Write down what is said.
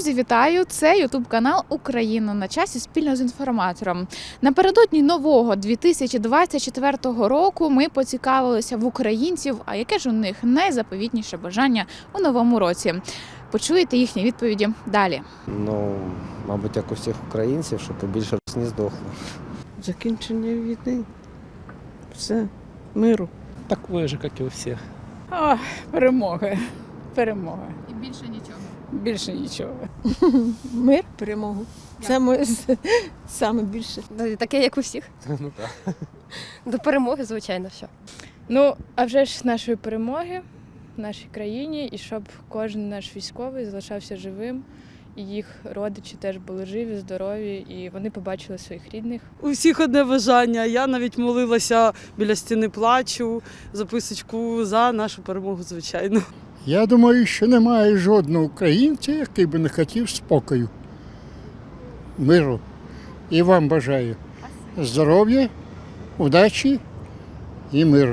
Друзі, вітаю! Це Ютуб канал Україна на часі спільно з інформатором. Напередодні нового 2024 року ми поцікавилися в українців, а яке ж у них найзаповітніше бажання у новому році. Почуєте їхні відповіді далі. Ну, мабуть, як у всіх українців, щоб побільше русні здохло. Закінчення війни. Все, миру. Такое же, как и у всех. О, перемоги. Перемога. І більше нічого. Більше нічого. Мир, перемогу. Це моє саме більше. Ну, Таке, як у всіх. Ну так. До перемоги, звичайно, що. Ну, а вже ж нашої перемоги в нашій країні, і щоб кожен наш військовий залишався живим, і їх родичі теж були живі, здорові, і вони побачили своїх рідних. У всіх одне бажання. Я навіть молилася біля стіни плачу, записочку за нашу перемогу, звичайно. Я думаю, що немає жодного українця, який би не хотів спокою, миру. І вам бажаю здоров'я, удачі і миру.